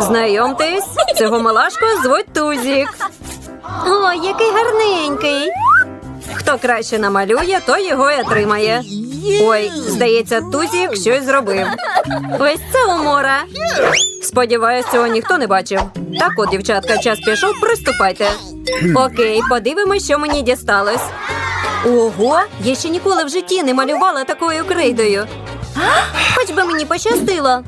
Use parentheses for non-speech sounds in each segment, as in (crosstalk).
Знайомтесь, цього малашку звуть Тузік. О, який гарненький. Хто краще намалює, той його й отримає. Ой, здається, Тузік щось зробив. Ось це умора. Сподіваюсь, цього ніхто не бачив. Так от, дівчатка, час пішов, приступайте. Окей, подивимось, що мені дісталось. Ого, я ще ніколи в житті не малювала такою крейдою. Хоч би мені пощастило.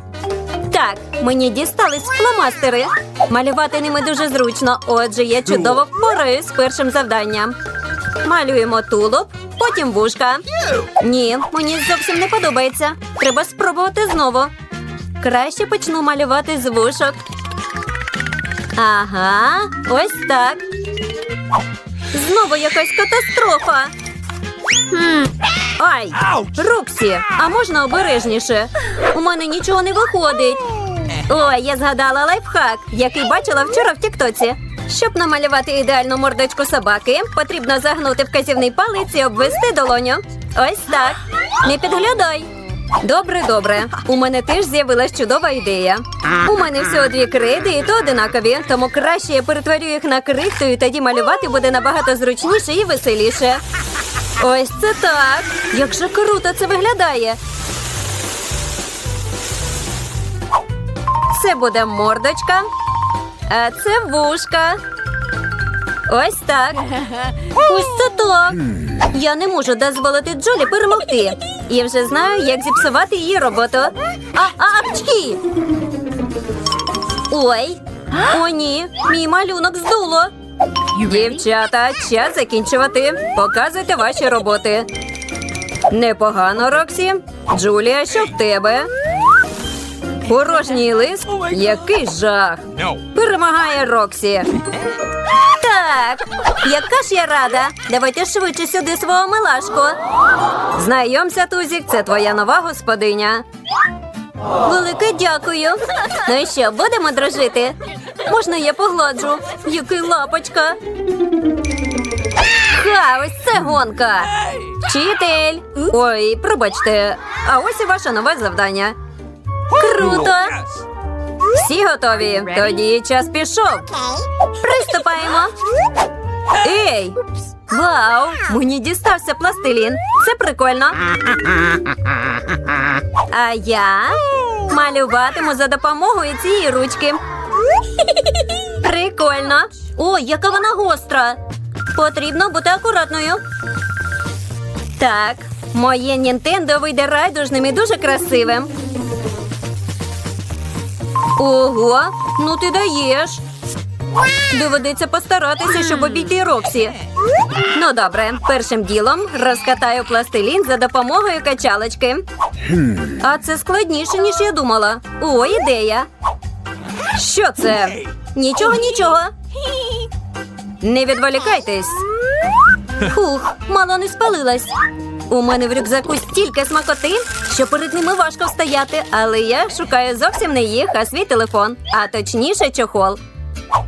Так, мені дістались фломастери. Малювати ними дуже зручно, отже, я чудово впораюсь з першим завданням. Малюємо тулуб, потім вушка. Ні, мені зовсім не подобається. Треба спробувати знову. Краще почну малювати з вушок. Ага, ось так. Знову якась катастрофа. Ай! Роксі, а можна обережніше? У мене нічого не виходить. Ой, я згадала лайфхак, який бачила вчора в Тіктоці. Щоб намалювати ідеальну мордочку собаки, потрібно загнути вказівний палець і обвести долоню. Ось так. Не підглядай. Добре, добре. У мене теж з'явилась чудова ідея. У мене всього дві крейди, і то одинакові, тому краще я перетворю їх на крихту, і тоді малювати буде набагато зручніше і веселіше. Ось це так. Як же круто це виглядає. Це буде мордочка, а це вушка. Ось так. Ось це так. Я не можу дозволити Джолі перемогти. Я вже знаю, як зіпсувати її роботу. А, а, апчки! Ой. О, ні, мій малюнок здуло. Дівчата, час закінчувати. Показуйте ваші роботи. Непогано, Роксі. Джулія, що в тебе? Порожній лист? Який жах. Перемагає Роксі. Так, яка ж я рада. Давайте швидше сюди свого милашку. Знайомся, Тузік, це твоя нова господиня. Велике дякую. Ну і що, будемо дружити? Можна я погладжу? Який лапочка. Ха, ось це гонка. Вчитель. Ой, пробачте. А ось і ваше нове завдання. Круто. Всі готові? Тоді час пішов. Приступаємо. Ей! Вау! Мені дістався пластилін. Це прикольно. А я малюватиму за допомогою цієї ручки. Прикольно. Ой, яка вона гостра. Потрібно бути акуратною. Так, моє Нінтендо вийде райдужним і дуже красивим. Ого, ну ти даєш. Доведеться постаратися, щоб обійти Роксі. Ну добре, першим ділом розкатаю пластилін за допомогою качалочки. А це складніше, ніж я думала. О, ідея. Що це? Нічого, нічого. Не відволікайтесь. Фух, мало не спалилась. У мене в рюкзаку стільки смакоти, що перед ними важко встояти, але я шукаю зовсім не їх, а свій телефон, а точніше чохол.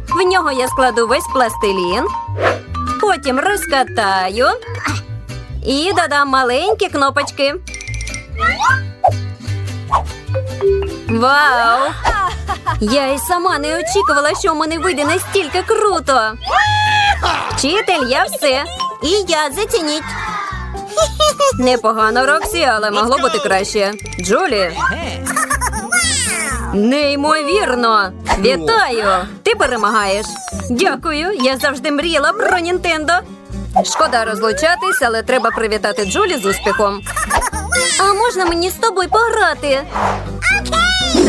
В нього я складу весь пластилін, потім розкатаю і додам маленькі кнопочки. Вау! (laughs) Я і сама не очікувала, що в мене вийде настільки круто. Вчитель, я все. І я зацініть. (laughs) Непогано, Роксі, але могло бути краще. Джулі. Неймовірно! Вітаю! Ти перемагаєш. Дякую, я завжди мріяла про Нінтендо. Шкода розлучатись, але треба привітати Джулі з успіхом. А можна мені з тобою пограти?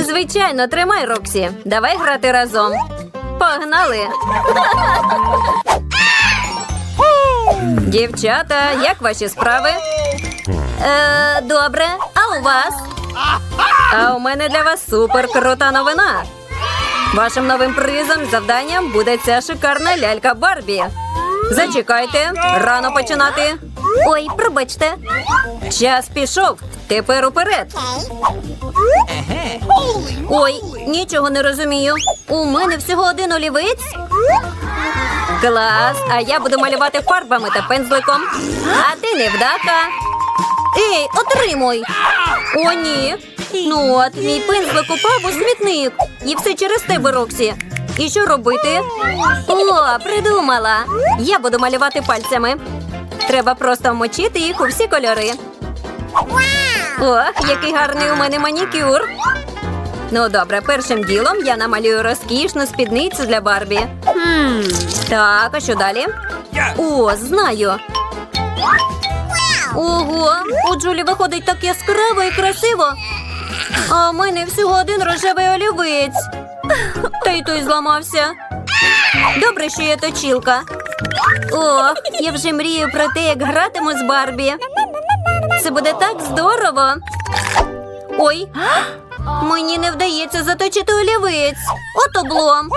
Звичайно, тримай, Роксі. Давай грати разом. Погнали! Дівчата, як ваші справи? Е, добре, а у вас? А у мене для вас супер крута новина. Вашим новим призом завданням буде ця шикарна лялька Барбі. Зачекайте, рано починати. Ой, пробачте. Час пішов. Тепер уперед. Ой, нічого не розумію. У мене всього один олівець. Клас, а я буду малювати фарбами та пензликом. А ти невдака. Ей, отримуй. О, ні. Ну от, мій пензлик упав у смітник. І все через тебе, Роксі. І що робити? О, придумала. Я буду малювати пальцями. Треба просто вмочити їх у всі кольори. Ох, який гарний у мене манікюр. Ну добре, першим ділом я намалюю розкішну спідницю для Барбі. Так, а що далі? О, знаю. Ого, у Джулі виходить так яскраво і красиво. А в мене всього один рожевий олівець. Та й той зламався. Добре, що є точілка. Ох, я вже мрію про те, як гратиму з Барбі. Це буде так здорово. Ой, мені не вдається заточити олівець. От облом.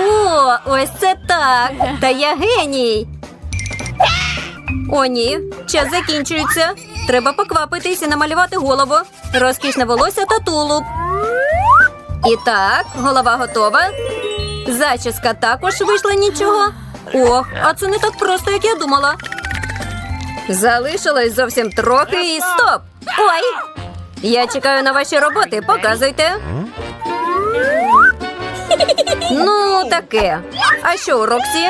О, ось це так. Та я геній. О, ні, час закінчується. Треба поквапитись і намалювати голову, розкішне волосся та тулуб. І так, голова готова. Зачіска також вийшла нічого. Ох, а це не так просто, як я думала. Залишилось зовсім трохи і стоп! Ой! Я чекаю на ваші роботи, показуйте. Ну, таке. А що у Роксі?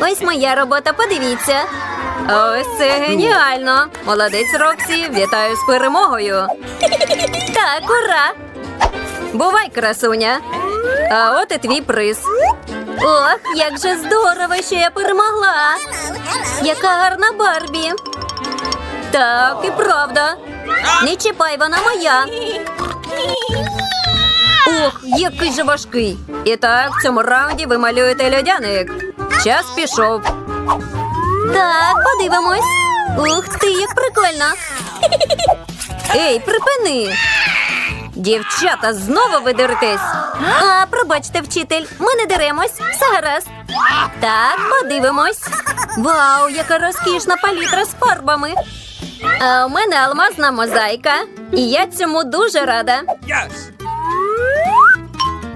Ось моя робота, подивіться. Ось це геніально. Молодець, Роксі. Вітаю з перемогою. Так, ура! Бувай, красуня. А от і твій приз. Ох, як же здорово, що я перемогла. Яка гарна Барбі. Так, і правда. Не чіпай, вона моя. Ох, який же важкий. І так, в цьому раунді ви малюєте льодяник. Час пішов. Так, подивимось. Ух ти, як прикольно. Ей, припини. Дівчата, знову ви деретесь. А, пробачте, вчитель, ми не деремось. Все гаразд. Так, подивимось. Вау, яка розкішна палітра з фарбами. А у мене алмазна мозаїка. І я цьому дуже рада. Yes.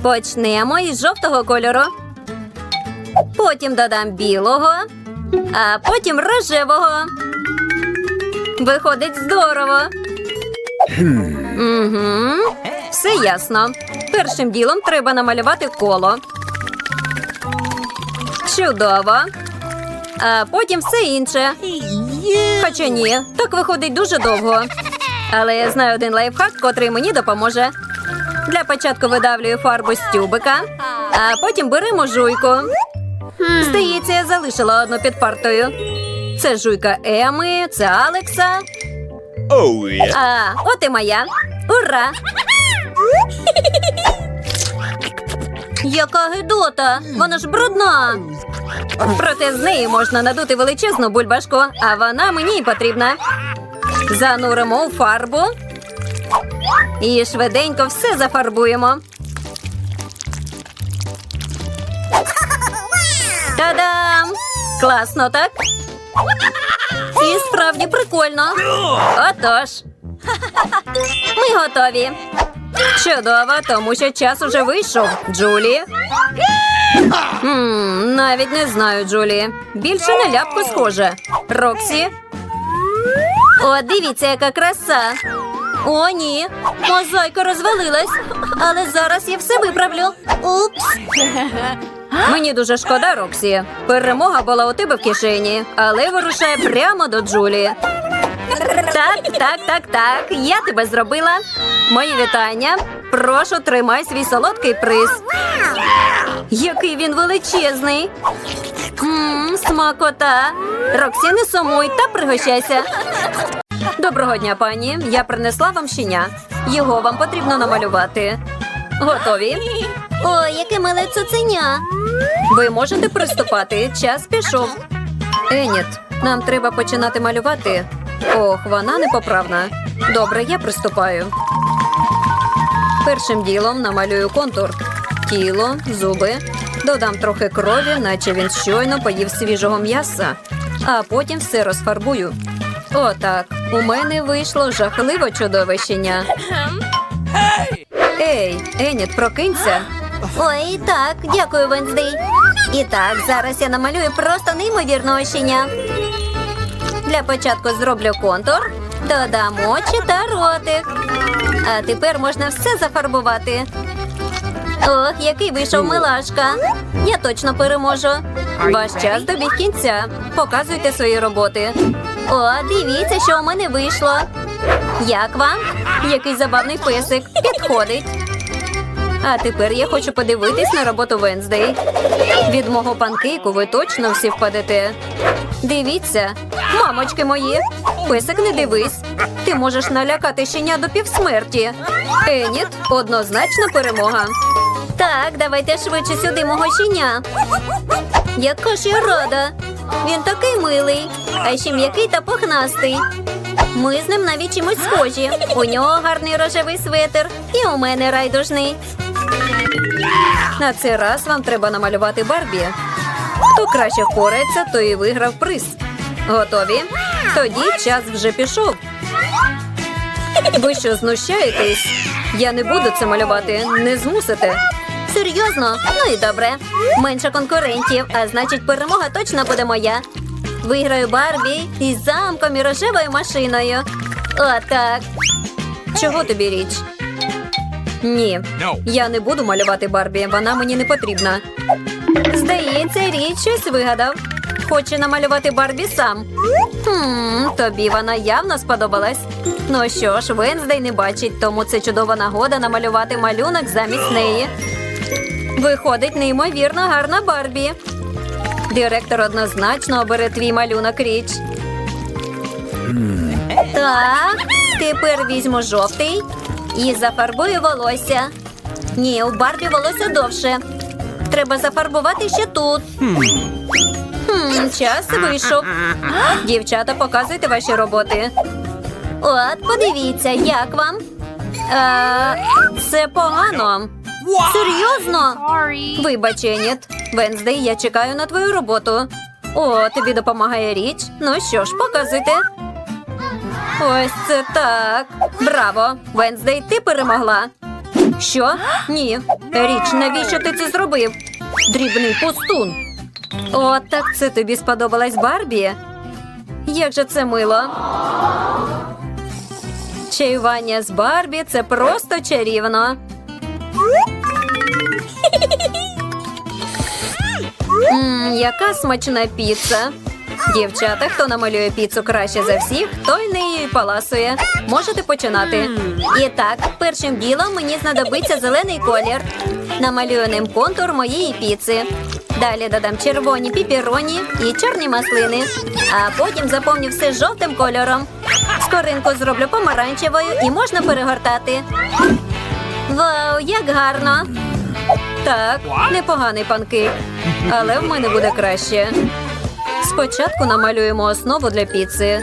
Почнемо із жовтого кольору. Потім додам білого, а потім рожевого. Виходить здорово. Угу. Все ясно. Першим ділом треба намалювати коло. Чудово. А потім все інше. Хоча ні, так виходить дуже довго. Але я знаю один лайфхак, котрий мені допоможе. Для початку видавлюю фарбу з тюбика, а потім беремо жуйку. Здається, я залишила одну під партою. Це жуйка Еми, це Алекса. Oh yeah. А, от і моя. Ура! Яка гидота! Вона ж брудна. Проте з неї можна надути величезну бульбашку, а вона мені потрібна. Зануримо у фарбу і швиденько все зафарбуємо. Та-дам! Класно, так? Справді прикольно. Отож. (laughs) Ми готові. Чудово, тому що час уже вийшов. Джулі. М, навіть не знаю, Джулі. Більше на ляпку схоже. Роксі. О, дивіться, яка краса. О, ні. Мозаїка розвалилась. Але зараз я все виправлю. Упс. (laughs) Мені дуже шкода, Роксі. Перемога була у тебе в кишені, але вирушає прямо до Джулі. Так, так, так, так. Я тебе зробила. Мої вітання. Прошу, тримай свій солодкий приз. Який він величезний. Мм, смакота. Роксі, не сумуй та пригощайся. Доброго дня, пані. Я принесла вам щеня. Його вам потрібно намалювати. Готові? О, яке миле цуценя. Ви можете приступати. Час пішов. Еніт, нам треба починати малювати. Ох, вона непоправна. Добре, я приступаю. Першим ділом намалюю контур. Тіло, зуби. Додам трохи крові, наче він щойно поїв свіжого м'яса. А потім все розфарбую. Отак. У мене вийшло жахливо чудове щеня. Ей, Еніт, прокинься. Ой, так, дякую, Венздей. І так, зараз я намалюю просто неймовірного щеня. Для початку зроблю контур, Додам очі та ротик. А тепер можна все зафарбувати. Ох, який вийшов милашка. Я точно переможу. Ваш час добіг кінця. Показуйте свої роботи. О, дивіться, що у мене вийшло. Як вам? Який забавний песик. Підходить. А тепер я хочу подивитись на роботу Венздей. Від мого панкейку ви точно всі впадете. Дивіться, мамочки мої, песик не дивись. Ти можеш налякати щеня до півсмерті. Еніт, однозначна перемога. Так, давайте швидше сюди мого щеня. Яка ж я рада. Він такий милий, а ще м'який та пухнастий. Ми з ним навіть чимось схожі. У нього гарний рожевий светр, і у мене райдужний. На цей раз вам треба намалювати Барбі. Хто краще впорається, той і виграв приз. Готові? Тоді час вже пішов. Ви що знущаєтесь? Я не буду це малювати, не змусите. Серйозно? Ну і добре. Менше конкурентів, а значить, перемога точно буде моя. Виграю Барбі із замком і рожевою машиною. Отак. Чого тобі річ? Ні, я не буду малювати Барбі, вона мені не потрібна. Здається, річ щось вигадав. Хоче намалювати Барбі сам. Хм, тобі вона явно сподобалась. Ну що ж, Венздей не бачить, тому це чудова нагода намалювати малюнок замість неї. Виходить неймовірно гарна Барбі. Директор однозначно обере твій малюнок річ. Так, тепер візьму жовтий і зафарбую волосся. Ні, у Барбі волосся довше. Треба зафарбувати ще тут. Хм, час вийшов. Дівчата, показуйте ваші роботи. От, подивіться, як вам? Е, це погано. Серйозно? Вибач, Еніт. Венздей, я чекаю на твою роботу. О, тобі допомагає річ. Ну що ж, показуйте. Ось це так. Браво! Венздей, ти перемогла. Що? Ні. Річ, навіщо ти це зробив? Дрібний пустун. О, так це тобі сподобалась Барбі? Як же це мило. Чаювання з Барбі це просто чарівно. Мм, яка смачна піца. Дівчата, хто намалює піцу краще за всіх, той нею й паласує. Можете починати. І так, першим ділом мені знадобиться зелений колір. Намалюю ним контур моєї піци. Далі додам червоні піпіроні і чорні маслини. А потім заповню все жовтим кольором. Скоринку зроблю помаранчевою і можна перегортати. Вау, як гарно! Так, непоганий панкейк, але в мене буде краще. Спочатку намалюємо основу для піци.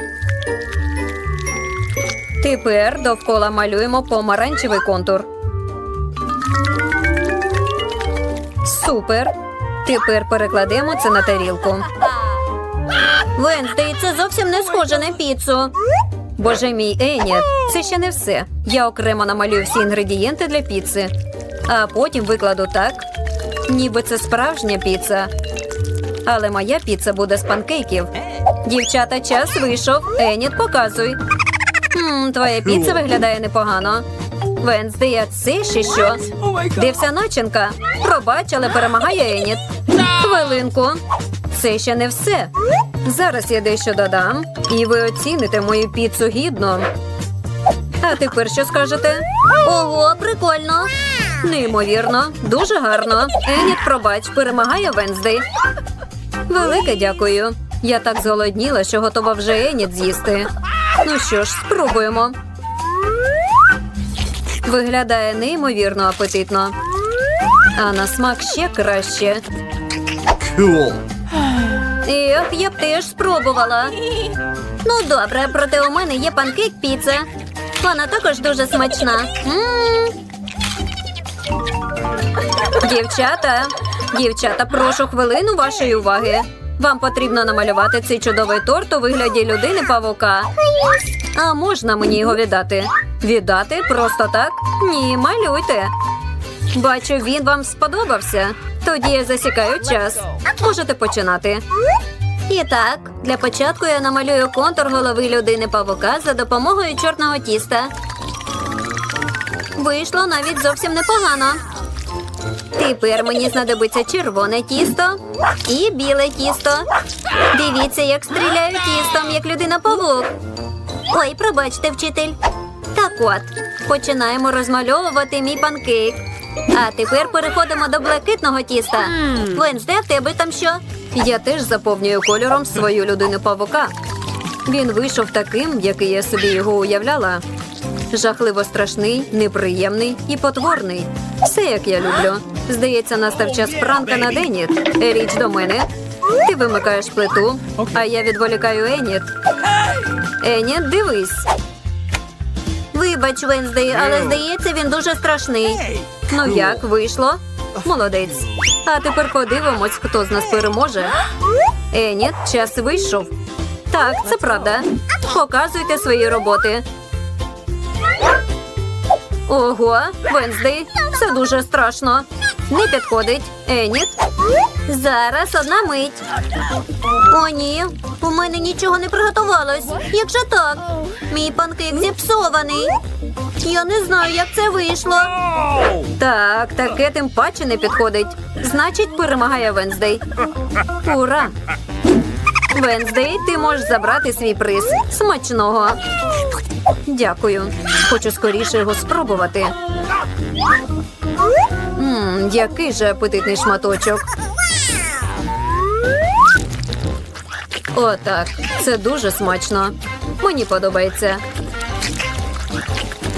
Тепер довкола малюємо помаранчевий контур. Супер. Тепер перекладемо це на тарілку. Венздей, це зовсім не схоже на піцу. Боже мій Еніт, це ще не все. Я окремо намалюю всі інгредієнти для піци, а потім викладу так, ніби це справжня піца. Але моя піца буде з панкейків. Дівчата, час вийшов. Еніт, показуй. Хм, твоя піца виглядає непогано. Венздей, а це ще що? Де вся начинка? Пробач, але перемагає Еніт. Хвилинку. Це ще не все. Зараз я дещо додам, і ви оціните мою піцу гідно. А тепер що скажете? Ого, прикольно. Неймовірно, дуже гарно. Еніт, пробач, перемагає Венздей. Велике дякую. Я так зголодніла, що готова вже Еніт з'їсти. Ну що ж, спробуємо. Виглядає неймовірно апетитно. А на смак ще краще. Cool. Ех, я б теж спробувала. Ну добре, проте у мене є панкейк піца. Вона також дуже смачна. М. Дівчата, дівчата, прошу хвилину вашої уваги. Вам потрібно намалювати цей чудовий торт у вигляді людини павука. А можна мені його віддати? Віддати просто так? Ні, малюйте. Бачу, він вам сподобався. Тоді я засікаю час. Можете починати. І так, для початку я намалюю контур голови людини павука за допомогою чорного тіста. Вийшло навіть зовсім непогано. Тепер мені знадобиться червоне тісто і біле тісто. Дивіться, як стріляю тістом, як людина павук. Ой, пробачте, вчитель. Так от, починаємо розмальовувати мій панкейк. А тепер переходимо до блакитного тіста. Венсде, в тебе там що? Я теж заповнюю кольором свою людину павука. Він вийшов таким, який я собі його уявляла. Жахливо страшний, неприємний і потворний. Все як я люблю. Здається, настав час пранка на Деніт. Річ до мене. Ти вимикаєш плиту, а я відволікаю Еніт. Еніт, дивись. Вибач, Венздей, але здається, він дуже страшний. Ну як, вийшло? Молодець. А тепер подивимось, хто з нас переможе. Еніт, час вийшов. Так, це правда. Показуйте свої роботи. Ого, Венздей, це дуже страшно. Не підходить. Еніт. Зараз одна мить. О, ні, у мене нічого не приготувалось. Як же так? Мій панкейк зіпсований. Я не знаю, як це вийшло. Так, таке тим паче не підходить. Значить, перемагає Венздей. Ура! Венздей, ти можеш забрати свій приз. Смачного. Дякую. Хочу скоріше його спробувати. Мм, який же апетитний шматочок. Отак. Це дуже смачно. Мені подобається.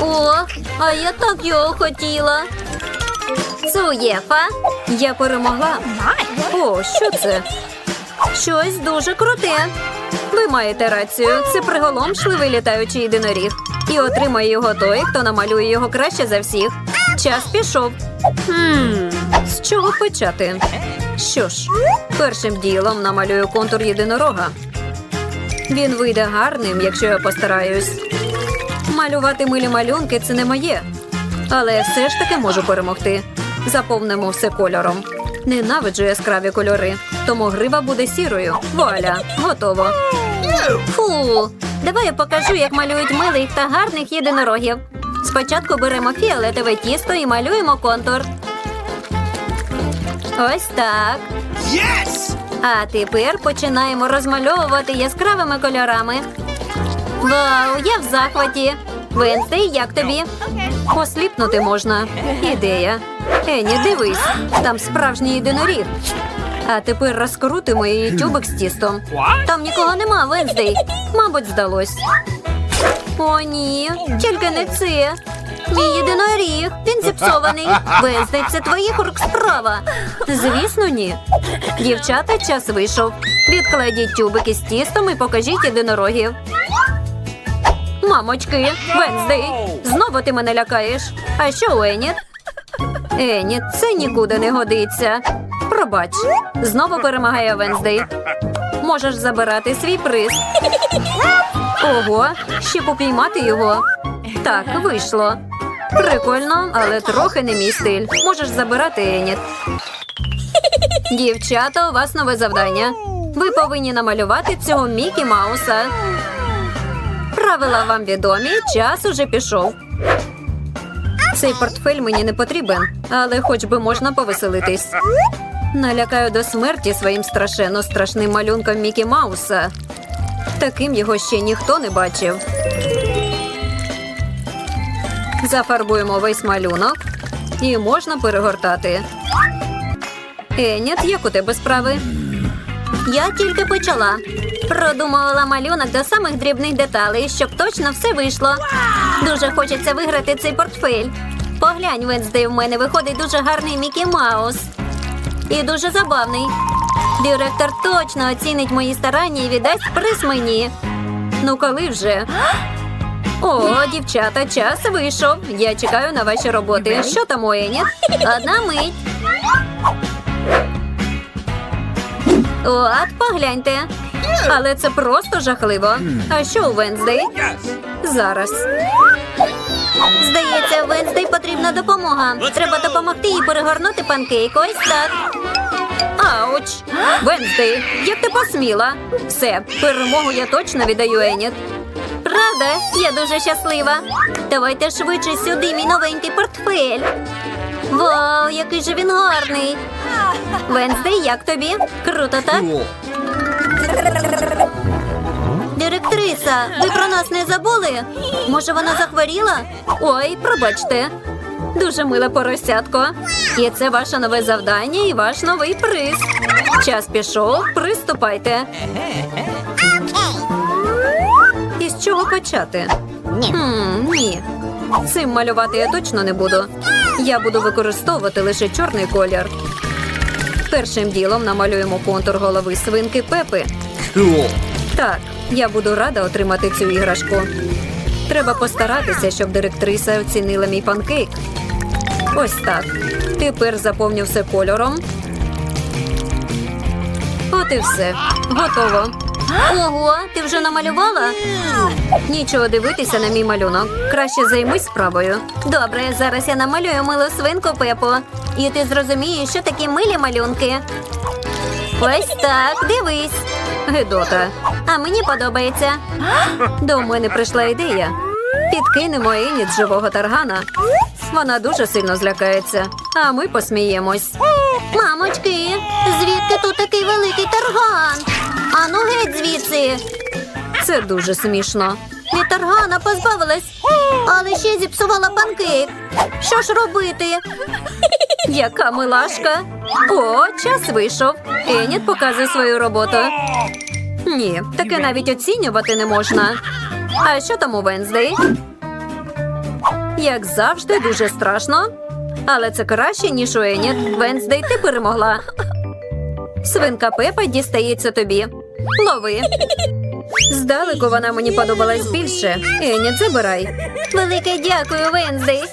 О, а я так його хотіла. Цуєфа. Я перемогла. О, що це? Щось дуже круте. Ви маєте рацію. Це приголомшливий літаючий єдиноріг. І отримає його той, хто намалює його краще за всіх. Час пішов. Хм, з чого почати? Що ж, першим ділом намалюю контур єдинорога. Він вийде гарним, якщо я постараюсь. Малювати милі малюнки це не моє. Але я все ж таки можу перемогти. Заповнимо все кольором. Ненавиджу яскраві кольори, тому грива буде сірою. Вуаля, готово. Фу, давай я покажу, як малюють милих та гарних єдинорогів. Спочатку беремо фіолетове тісто і малюємо контур. Ось так. Yes! А тепер починаємо розмальовувати яскравими кольорами. Вау, я в захваті. Венстей, як тобі? Осліпнути можна. Ідея. Ені, дивись, там справжній єдиноріг. А тепер розкрутимо її тюбик з тістом. Там нікого нема, Венздей. Мабуть, здалось. О, ні, тільки не це. Мій єдиноріг, він зіпсований. Венздей, це твоїх рук справа. Звісно, ні. Дівчата, час вийшов. Відкладіть тюбики з тістом і покажіть єдинорогів. Мамочки, Венздей, знову ти мене лякаєш. А що у Еніт, це нікуди не годиться. Пробач, знову перемагає Венздей. Можеш забирати свій приз. Ого, ще попіймати його. Так, вийшло. Прикольно, але трохи не мій стиль. Можеш забирати Еніт. Дівчата, у вас нове завдання. Ви повинні намалювати цього Мікі Мауса. Правила вам відомі, час уже пішов. Цей портфель мені не потрібен, але хоч би можна повеселитись. Налякаю до смерті своїм страшенно страшним малюнком Мікі Мауса. Таким його ще ніхто не бачив. Зафарбуємо весь малюнок і можна перегортати. Еніт, як у тебе справи? Я тільки почала. Продумувала малюнок до самих дрібних деталей, щоб точно все вийшло. Дуже хочеться виграти цей портфель. Поглянь, Венздей, в мене виходить дуже гарний Мікі Маус. І дуже забавний. Директор точно оцінить мої старання і віддасть приз мені. Ну коли вже? О, дівчата, час вийшов. Я чекаю на ваші роботи. Що там у Еніт? Одна мить. От, погляньте. Але це просто жахливо. А що у Венздей? Зараз. Здається, Венздей потрібна допомога. Треба допомогти їй перегорнути панкейк. Ось так. Ауч! Венздей, як ти посміла? Все, перемогу я точно віддаю Еніт. Правда, я дуже щаслива. Давайте швидше сюди мій новенький портфель. Вау, який же він гарний. Венздей, як тобі? Круто, так? Директриса, ви про нас не забули? Може, вона захворіла? Ой, пробачте. Дуже миле поросятко. І це ваше нове завдання і ваш новий приз. Час пішов, приступайте. І з чого почати? Хм, ні. Цим малювати я точно не буду. Я буду використовувати лише чорний колір. Першим ділом намалюємо контур голови свинки Пепи. Так, я буду рада отримати цю іграшку. Треба постаратися, щоб директриса оцінила мій панкейк. Ось так. Тепер заповню все кольором. От і все. Готово. Ого, ти вже намалювала? Нічого дивитися на мій малюнок. Краще займись справою. Добре, зараз я намалюю милу свинку Пепо. І ти зрозумієш, що такі милі малюнки. Ось так, дивись. Гедота. А мені подобається. До мене прийшла ідея. Підкинемо Еніт з живого таргана. Вона дуже сильно злякається, а ми посміємось. Мамочки, звідки тут такий великий тарган? Ану геть звідси. Це дуже смішно. Від таргана позбавилась, але ще зіпсувала панкейк. Що ж робити? Яка милашка. О, час вийшов. Еніт показує свою роботу. Ні, таке навіть оцінювати не можна. А що там у Венздей? Як завжди, дуже страшно. Але це краще, ніж у Еніт. Венздей, ти перемогла. Свинка Пепа дістається тобі. Лови. Здалеку вона мені подобалась більше. Еніт, забирай. Велике дякую, Венздей.